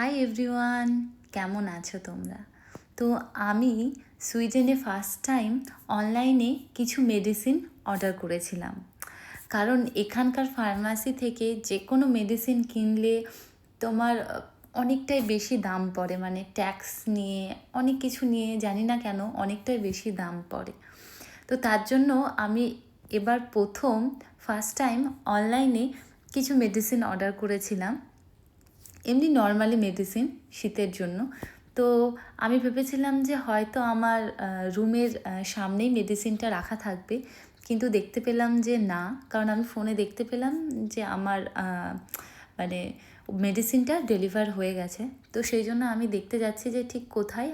Hi everyone কেমন আছো তোমরা? তো আমি সুইডেনে ফার্স্ট টাইম অনলাইনে কিছু মেডিসিন অর্ডার করেছিলাম। কারণ এখানকার ফার্মাসি থেকে যে কোনো মেডিসিন কিনলে তোমার অনেকটাই বেশি দাম পড়ে। মানে ট্যাক্স নিয়ে, অনেক কিছু নিয়ে, জানি না কেন, অনেকটাই বেশি দাম পড়ে। তো তার জন্য আমি এবার প্রথম ফার্স্ট টাইম অনলাইনে কিছু মেডিসিন অর্ডার করেছিলাম। এমনি নর্মালি মেডিসিন শীতের জন্য। তো আমি ভেবেছিলাম যে হয়তো আমার রুমের সামনেই মেডিসিনটা রাখা থাকবে। কিন্তু দেখতে পেলাম যে না, কারণ আমি ফোনে দেখতে পেলাম যে আমার মানে মেডিসিনটা ডেলিভার হয়ে গেছে। তো সেই জন্য আমি দেখতে যাচ্ছি যে ঠিক কোথায়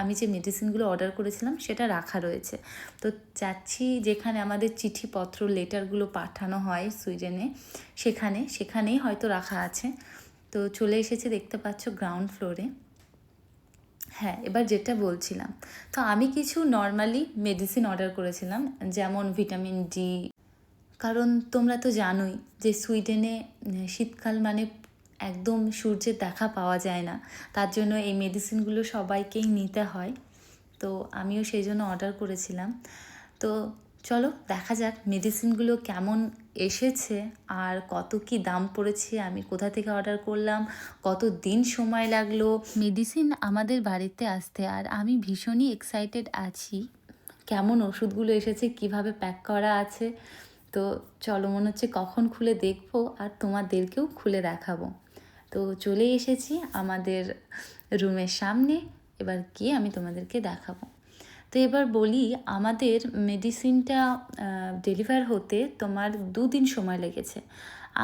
আমি যে মেডিসিনগুলো অর্ডার করেছিলাম সেটা রাখা রয়েছে। তো যাচ্ছি যেখানে আমাদের চিঠিপত্র লেটারগুলো পাঠানো হয় সুইডেনে, সেখানে, সেখানেই হয়তো রাখা আছে। তো চলে এসেছে, দেখতে পাচ্ছ গ্রাউন্ড ফ্লোরে হ্যাঁ এবার যেটা বলছিলাম। তো আমি কিছু নর্মালি মেডিসিন অর্ডার করেছিলাম, যেমন ভিটামিন ডি কারণ তোমরা তো জানোই যে সুইডেনে শীতকাল মানে একদম সূর্যের দেখা পাওয়া যায় না। তার জন্য এই মেডিসিনগুলো সবাইকেই নিতে হয়। তো আমিও সেই জন্য অর্ডার করেছিলাম। তো চলো দেখা যাক মেডিসিনগুলো কেমন এসেছে আর কত কি দাম পড়েছে আমি কোথা থেকে অর্ডার করলাম, কত দিন সময় লাগল। মেডিসিন আমাদের বাড়িতে আসতে আর আমি ভীষণই এক্সাইটেড আছি। কেমন ওষুধগুলো এসেছে, কীভাবে প্যাক করা আছে, তো চলো মনে হচ্ছে কখন খুলে দেখব আর তোমাদেরকেও খুলে দেখাবো। তো চলে এসেছি আমাদের রুমের সামনে, এবার গিয়ে আমি তোমাদেরকে দেখাবো। তো এবার বলি, আমাদের মেডিসিনটা ডেলিভার হতে তোমার দুদিন সময় লেগেছে।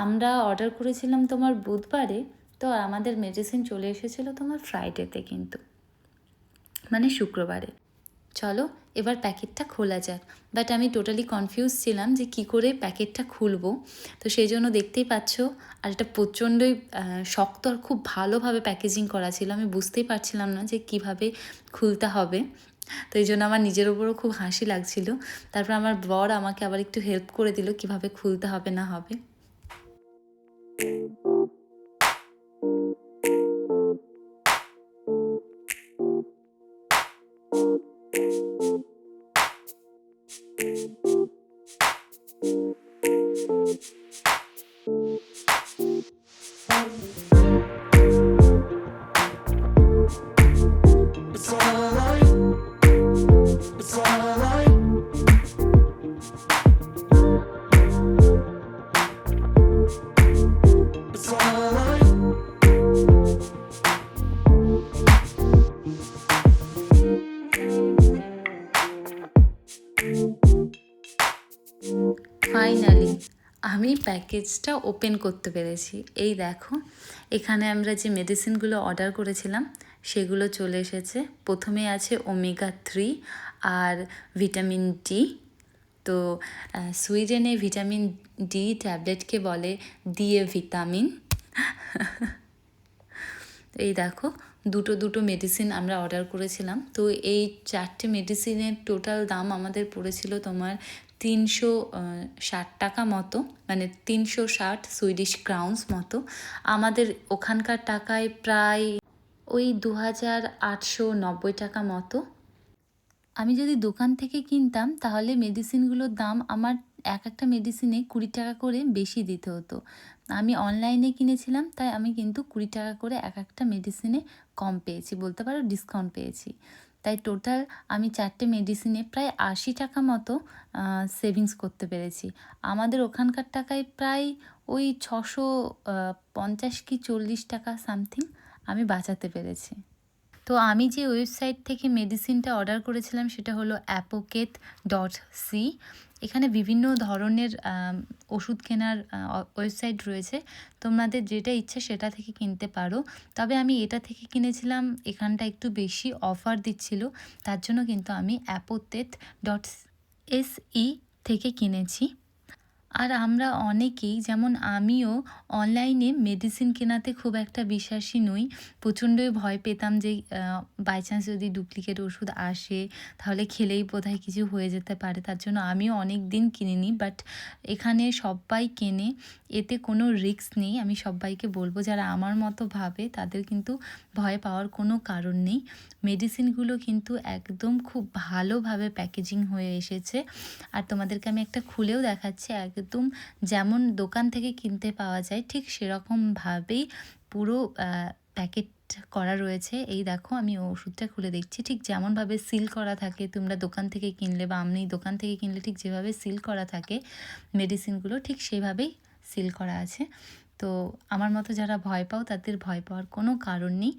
আমরা অর্ডার করেছিলাম তোমার বুধবারে, তো আমাদের মেডিসিন চলে এসেছিল তোমার ফ্রাইডেতে কিন্তু। মানে শুক্রবারে। চলো, এবার প্যাকেটটা খোলা যাক। বাট আমি টোটালি কনফিউজ ছিলাম যে কি করে প্যাকেটটা খুলবো। তো সেই জন্য দেখতেই পাচ্ছ, আর এটা প্রচণ্ডই শক্ত আর খুব ভালোভাবে প্যাকেজিং করা ছিল। আমি বুঝতেই পারছিলাম না যে কীভাবে খুলতে হবে। তো এই জন্য আমার নিজের ওপরও খুব হাসি লাগছিল তারপর আমার বর আমাকে আবার একটু হেল্প করে দিল কীভাবে খুলতে হবে, না হবে It's alright. It's ফাইনালি আমি প্যাকেজটা ওপেন করতে পেরেছি। এই দেখো, এখানে আমরা যে মেডিসিনগুলো অর্ডার করেছিলাম, সেগুলো চলে এসেছে। প্রথমে আছে ওমেগা থ্রি আর ভিটামিন ডি তো সুইডেনে ভিটামিন ডি ট্যাবলেটকে বলে দিয়ে ভিটামিন। এই দেখো দুটো দুটো মেডিসিন আমরা অর্ডার করেছিলাম। তো এই চারটে মেডিসিনের টোটাল দাম আমাদের পড়েছিল তোমার তিনশো ষাট টাকা মতো মানে তিনশো ষাট সুইডিশ ক্রাউন্স মতো। আমাদের ওখানকার টাকায় প্রায় ওই দু হাজার আটশো নব্বই টাকা মতো। আমি যদি দোকান থেকে কিনতাম, তাহলে মেডিসিনগুলোর দাম আমার এক একটা মেডিসিনে কুড়ি টাকা করে বেশি দিতে হতো। আমি অনলাইনে কিনেছিলাম, তাই আমি কিন্তু কুড়ি টাকা করে এক একটা মেডিসিনে কম পেয়েছি, বলতে পারো ডিসকাউন্ট পেয়েছি। তাই টোটাল আমি চারটে মেডিসিনে প্রায় আশি টাকা মতো সেভিংস করতে পেরেছি। আমাদের ওখানকার টাকায় প্রায় ওই ছশো পঞ্চাশ কি চল্লিশ টাকা সামথিং আমি বাঁচাতে পেরেছি। তো আমি যে ওয়েবসাইট থেকে মেডিসিনটা অর্ডার করেছিলাম সেটা হলো অ্যাপোকেট ডট সি এখানে বিভিন্ন ধরনের ওষুধ কেনার ওয়েবসাইট রয়েছে। তোমাদের যেটা ইচ্ছে সেটা থেকে কিনতে পারো। তবে আমি এটা থেকে কিনেছিলাম, এখানটা একটু বেশি অফার দিচ্ছিল, তার জন্য কিন্তু আমি অ্যাপোতেট ডট এস ই থেকে কিনেছি। আর আমরা অনেকেই, যেমন আমিও অনলাইনে মেডিসিন কেনাতে খুব একটা বিশ্বাসী নই। প্রচণ্ডই ভয় পেতাম যে বাই চান্স যদি ডুপ্লিকেট ওষুধ আসে, তাহলে খেলেই বোধহয় কিছু হয়ে যেতে পারে। তার জন্য আমিও অনেক দিন কিনিনি বাট এখানে সবাই কেনে, এতে কোনো রিস্ক নেই। আমি সবাইকে বলব, যারা আমার মতো ভাবে, তাদের কিন্তু ভয় পাওয়ার কোনো কারণ নেই। মেডিসিনগুলো কিন্তু একদম খুব ভালোভাবে প্যাকেজিং হয়ে এসেছে। আর তোমাদেরকে আমি একটা খুলেও দেখাচ্ছি একদম যেমন দোকান থেকে কিনতে পাওয়া যায়, ঠিক সেরকমভাবেই পুরো প্যাকেট করা রয়েছে। এই দেখো, আমি ওষুধটা খুলে দেখছি। ঠিক যেমনভাবে সিল করা থাকে, তোমরা দোকান থেকে কিনলে বা আমি দোকান থেকে কিনলে ঠিক যেভাবে সিল করা থাকে মেডিসিনগুলো, ঠিক সেভাবেই সিল করা আছে। তো আমার মতো যারা ভয় পাও, তাদের ভয় পাওয়ার কোনো কারণ নেই।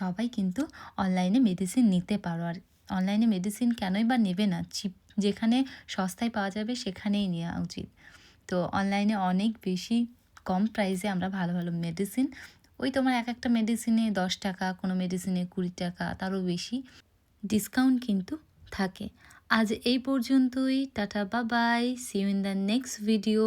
সবাই কিন্তু অনলাইনে মেডিসিন নিতে পারো। আর অনলাইনে মেডিসিন কেনই বা নেবে না? চিপ যেখানে সস্তায় পাওয়া যাবে সেখানেই নেওয়া উচিত। তো অনলাইনে অনেক বেশি কম প্রাইসে আমরা ভালো ভালো মেডিসিন ওই তোমার এক একটা মেডিসিনে দশ টাকা, কোনো মেডিসিনে কুড়ি টাকা, তারও বেশি ডিসকাউন্ট কিন্তু থাকে। আজ এই পর্যন্তই, tata Babai see you in the next video